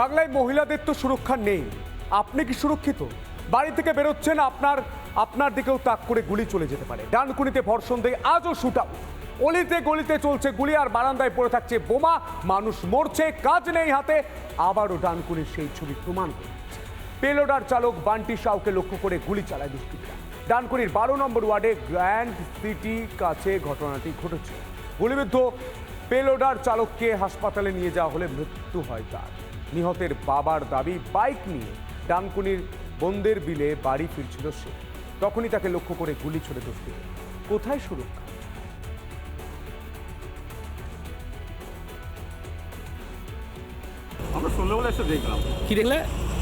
বাংলায় মহিলাদের তো সুরক্ষা নেই। আপনি কি সুরক্ষিত? বাড়ি থেকে বেরোচ্ছেন, আপনার আপনার দিকেও তাক করে গুলি চলে যেতে পারে। ডানকুনিতে ভর্ষণ দিয়ে, আজও শুট আউট অলিতে গলিতে চলছে গুলি আর বারান্দায় পড়ে থাকছে বোমা। মানুষ মরছে, কাজ নেই হাতে। আবারও ডানকুনির সেই ছবি প্রমাণ করে পেলোডার চালক বান্টি সাউকে লক্ষ্য করে গুলি চালায় দুষ্কৃতীরা। ডানকুনির বারো নম্বর ওয়ার্ডে গ্র্যান্ড সিটি কাছে ঘটনাটি ঘটেছে। গুলিবিদ্ধ পেলোডার চালককে হাসপাতালে নিয়ে যাওয়া হলে মৃত্যু হয় তার। নিহতের বাবার দাবি বাইক নিয়ে ডানকুনির বন্দের বিলে বাড়ি ফিরছিল সে। তখনই তাকে লক্ষ্য করে গুলি ছড়ে দুষ্কৃতী। কোথায় সুরক্ষা? আমরা সন্ধ্যাবেলা এসে দেখলাম। কি দেখলে?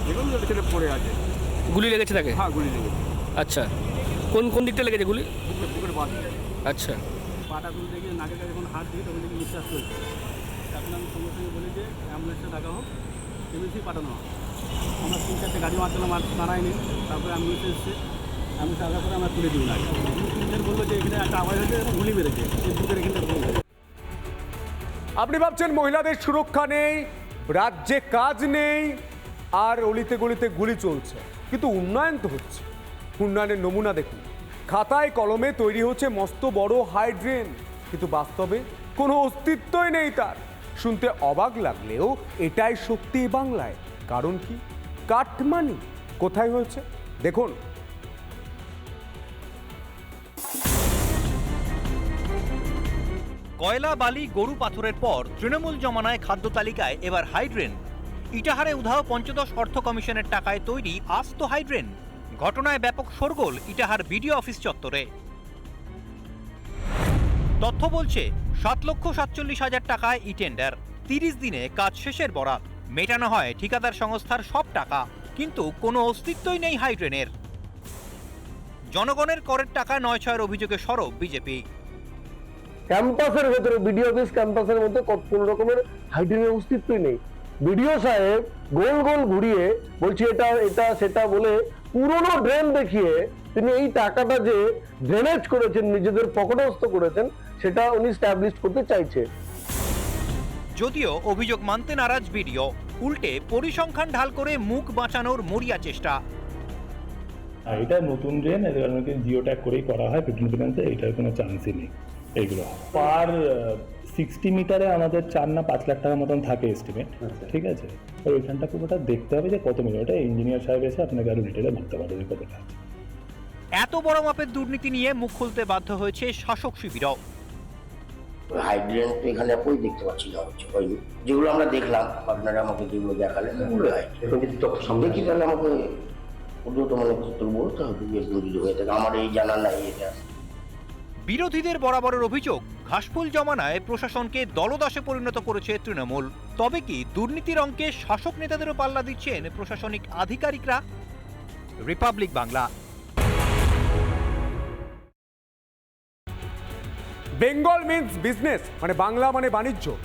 দেখলাম যে ছেলে পড়ে আছে। গুলি লেগেছে তাকে? হ্যাঁ গুলি লেগেছে। আচ্ছা। কোন কোন দিকটা লেগেছে গুলি? বুকের বুকের বাদ আচ্ছা। পাটা গুলি দেখে নাকের কাছে যখন হাত দিই তখন দেখি নিঃশ্বাস চলছে। তখন আমি সঙ্গে সঙ্গে বলি যে অ্যাম্বুলেন্সে ডাকা হোক। এমএসি পাঠানো হোক আমরা তিন চারটে গাড়ি মারছিলাম আর দাঁড়ায়নি তারপরে অ্যাম্বুলেন্স এসছে। অ্যাম্বুলেন্স আসার পরে আমরা তুলে দিই লাগে তিনজন বলল যে এখানে একটা আওয়াজ হয়েছে এবং গুলি মেরেছে। এই বুকের আপনি ভাবছেন মহিলাদের সুরক্ষা নেই, রাজ্যে কাজ নেই, আর অলিতে গলিতে গুলি চলছে। কিন্তু উন্নয়ন তো হচ্ছে। উন্নয়নের নমুনা দেখুন। খাতায় কলমে তৈরি হচ্ছে মস্ত বড় হাইড্রেন, কিন্তু বাস্তবে কোনো অস্তিত্বই নেই তার। শুনতে অবাক লাগলেও এটাই সত্যি বাংলায়। কারণ কি? কাঠমানি কোথায় হয়েছে? দেখুন। কয়লা, বালি, গরু, পাথরের পর তৃণমূল জমানায় খাদ্য তালিকায় এবার হাইড্রেন। ইটাহারে উধাও পঞ্চদশ অর্থ কমিশনের টাকায় তৈরি আস্ত হাইড্রেন। ঘটনায় ব্যাপক শোরগোল ইটাহার বিডিও অফিস চত্বরে। তথ্য বলছে সাত লক্ষ সাতচল্লিশ হাজার টাকায় ই টেন্ডার তিরিশ দিনে কাজ শেষের বরাত। মেটানো হয় ঠিকাদার সংস্থার সব টাকা, কিন্তু কোনো অস্তিত্বই নেই হাইড্রেনের। জনগণের করের টাকা নয় ছয়ের অভিযোগে সরব বিজেপি। ক্যাম্পাসের ভেতরে বিডিও অফিস, ক্যাম্পাসের মধ্যে কোন রকমের হাইড্রেনের অস্তিত্বই নেই। বিডিও সাহেব গোল গোল ঘুরিয়ে বলছি, এটা এটা, সেটা বলে পুরনো ড্রেন দেখিয়ে তিনি এই টাকাটা যে ড্রেনেজ করেছেন, নিজেদের পকেটস্থ করেছেন সেটা উনি স্ট্যাবলিশ করতে চাইছে। যদিও অভিযোগ মানতে নারাজ বিডিও উল্টে পরিসংখ্যান ঢাল করে মুখ বাঁচানোর মরিয়া চেষ্টা। আর এটা নতুন ড্রেন এর কারণে জিও ট্যাগ করেই করা হয় ফিফটিন ফিনান্সে এটার কোনো চান্সই নেই এইগুলো। পার সিক্সটি মিটারে আমাদের চার না পাঁচ লাখ টাকার মতন থাকে এস্টিমেট ঠিক আছে? আর ওইখানটা পুরোটা দেখতে হবে যে কত মিটার ওটা ইঞ্জিনিয়ার সাহেব এসে আপনাকে আরও ডিটেলে বলতে পারবে যে কতটা এত বড় মাপের দুর্নীতি নিয়ে মুখ খুলতে বাধ্য হয়েছে শাসক শিবিরও। হাইড্রেন তো এখানে কই দেখতে পাচ্ছি না হচ্ছে হয়নি। যেগুলো আমরা দেখলাম আপনারা আমাকে যেগুলো দেখালেন ওগুলো হাইড্রেন দেখি তাহলে আমাকে নেতৃত্ব বলতে হবে যে এরকম যদি হয়ে থাকে। আমার এই জানা নাই এটা। বিরোধীদের বরাবরের অভিযোগ ঘাসফুল জমানায় প্রশাসনকে দলদাসে পরিণত করেছে তৃণমূল। তবে কি দুর্নীতির অঙ্কে শাসক নেতাদেরও পাল্লা দিচ্ছেন প্রশাসনিক আধিকারিকরা? Republic Bangla. Bengal means business মানে বাংলা মানে বাণিজ্য।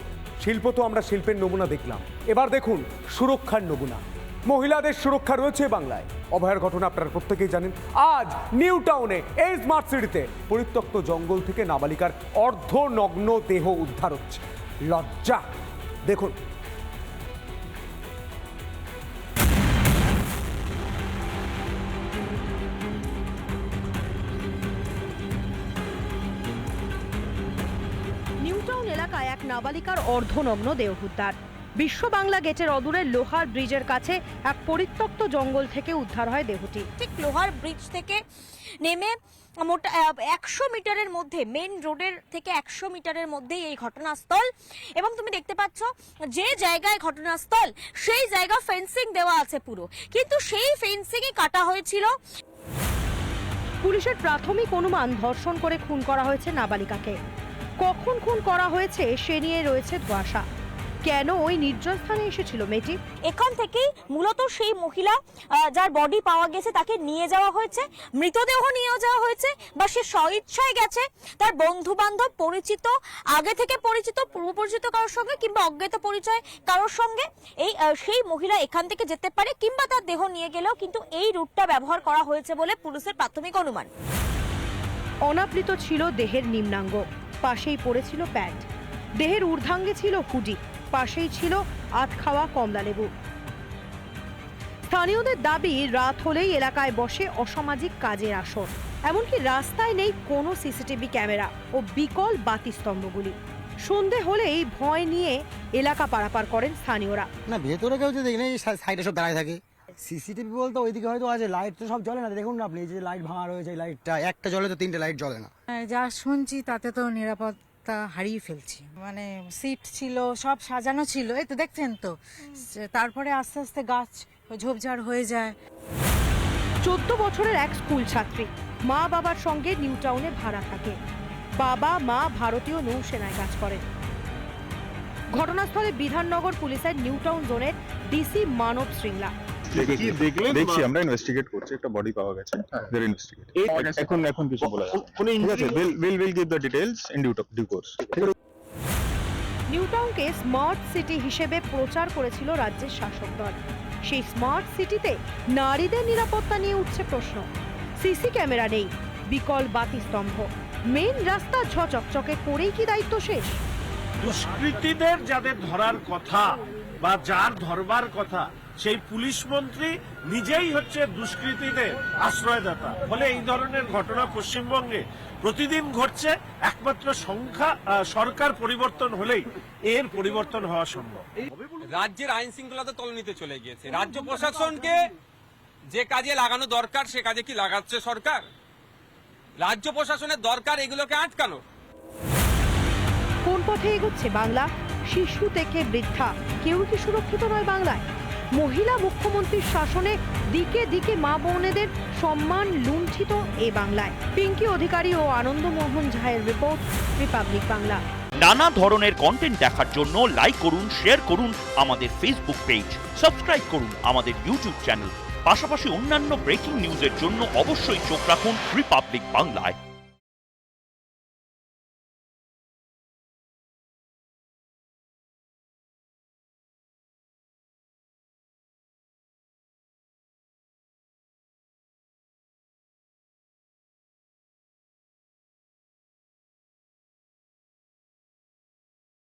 শিল্প তো আমরা শিল্পের নমুনা দেখলাম। এবার দেখুন, সুরক্ষার নমুনা। মহিলাদের সুরক্ষা রয়েছে বাংলায়। অভয়ার ঘটনা আপনারা প্রত্যেকেই জানেন। আজ নিউ টাউনে, এই স্মার্ট সিটিতে পরিত্যক্ত জঙ্গল থেকে নাবালিকার অর্ধনগ্ন দেহ উদ্ধার হচ্ছে। লজ্জা! দেখুন নিউটাউন এক নাবালিকার অর্ধনগ্ন দেহ উদ্ধার বিশ্ব বাংলা গেটের অদূরে লোহার ব্রিজের কাছে এক পরিত্যক্ত জঙ্গল থেকে উদ্ধার হয় দেহটি। ঠিক লোহার ব্রিজ থেকে নেমে মোটা একশো মিটারের মধ্যে মেন রোডের থেকে একশো মিটারের মধ্যেই এই ঘটনাস্থল। এবং তুমি দেখতে পাচ্ছ যে জায়গায় ঘটনাস্থল সেই জায়গা ফেন্সিং দেওয়া আছে পুরো। কিন্তু সেই ফেন্সিংই কাটা হয়েছিল। পুলিশের প্রাথমিক অনুমান ধর্ষণ করে খুন করা হয়েছে নাবালিকাকে। কখন খুন করা হয়েছে সে নিয়ে রয়েছে ধোঁয়াশা। কেন ওই নির্জন স্থানে এসেছিল মেয়েটি? এখান থেকেই মূলত সেই মহিলা যার বডি পাওয়া গেছে তাকে নিয়ে যাওয়া হয়েছে মৃতদেহ নিয়ে যাওয়া হয়েছে বা সে স্বইচ্ছায় গেছে তার বন্ধু বান্ধব পরিচিত আগে থেকে পরিচিত পূর্ব পরিচিত কারোর সঙ্গে কিংবা অজ্ঞাত পরিচয় কারোর সঙ্গে এই সেই মহিলা এখান থেকে যেতে পারে কিংবা তার দেহ নিয়ে গেলেও কিন্তু এই রুটটা ব্যবহার করা হয়েছে বলে পুলিশের প্রাথমিক অনুমান। অনাবৃত ছিল দেহের নিম্নাঙ্গ। পাশেই পড়েছিল প্যান্ট। দেহের ঊর্ধ্বাঙ্গে ছিল হুডি, পাশেই ছিল আধ খাওয়া কমলা লেবু। স্থানীয়দের দাবি, রাত হলেই এলাকায় বসে অসামাজিক কাজের আসর। এমনকি রাস্তায় নেই কোনো সিসিটিভি ক্যামেরা ও বিকল বাতিস্তম্ভগুলি। সন্ধে হলেই ভয় নিয়ে এলাকা পারাপার করেন স্থানীয়রা। না, ভেতরে কেউ যদি সাইডে সব দাঁড়ায় থাকে। সিসিটিভি বলতে ওইদিকে হয়তো আছে লাইট তো সব জ্বলে না। দেখুন না আপনি এই যে লাইট ভাঙা রয়েছে এই লাইটটা একটা জ্বলে তো তিনটে লাইট জ্বলে না। হ্যাঁ, যা শুনছি তাতে তো নিরাপত্তা হারিয়ে ফেলছি। মানে সিট ছিল সব সাজানো ছিল এই তো দেখছেন তো। তারপরে আস্তে আস্তে গাছ ঝোপঝাড় হয়ে যায়। চোদ্দ বছরের এক স্কুল ছাত্রী মা বাবার সঙ্গে নিউ টাউনে ভাড়া থাকে। বাবা মা ভারতীয় নৌসেনায় কাজ করেন। ঘটনাস্থলে বিধাননগর পুলিশের নিউ টাউন জোনের ডিসি মানব শৃঙ্গলা। দেখছি আমরা ইনভেস্টিগেট করছি একটা বডি পাওয়া গেছে। দের ইনভেস্টিগেট এখন এখন কিছু বলা যাবে ঠিক আছে will will will give the details in due due course new টাউনকে smart city হিসেবে প্রচার করেছিল রাজ্যের শাসক দল। সেই স্মার্ট সিটিতে নারীদের নিরাপত্তা নিয়ে উঠছে প্রশ্ন। সিসি ক্যামেরা নেই বিকল বাতিস্তম্ভ। মেন রাস্তা ঝচকচকে করেই কি দায়িত্ব শেষ? দুষ্কৃতীদের যাদের ধরার কথা বা যার ধরবার কথা সেই পুলিশ মন্ত্রী নিজেই হচ্ছে দুষ্কৃতীদের আশ্রয়দাতা। ফলে এই ধরনের ঘটনা পশ্চিমবঙ্গে প্রতিদিন ঘটছে একমাত্র সংখ্যা সরকার পরিবর্তন হলেই এর পরিবর্তন হওয়া সম্ভব। রাজ্যের আইন শৃঙ্খলা তো তলনিতে চলে গিয়েছে। রাজ্য প্রশাসনকে যে কাজে লাগানো দরকার সে কাজে কি লাগাচ্ছে সরকার? রাজ্য প্রশাসনের দরকার এগুলোকে আটকানো। কোন পথে এগোচ্ছে বাংলা? শিশু থেকে বৃদ্ধা। কেউ কি সুরক্ষিত নয় বাংলায়? মহিলা মুখ্যমন্ত্রীর শাসনে দিকে দিকে মা বোনেদের সম্মান লুণ্ঠিত এ বাংলায়। পিঙ্কি অধিকারী ও আনন্দমোহন ঝায়ের রিপোর্ট, রিপাবলিক বাংলা। নানা ধরনের কন্টেন্ট দেখার জন্য লাইক করুন শেয়ার করুন আমাদের ফেসবুক পেজ সাবস্ক্রাইব করুন আমাদের ইউটিউব চ্যানেল পাশাপাশি অন্যান্য ব্রেকিং নিউজের জন্য অবশ্যই চোখ রাখুন রিপাবলিক বাংলায়।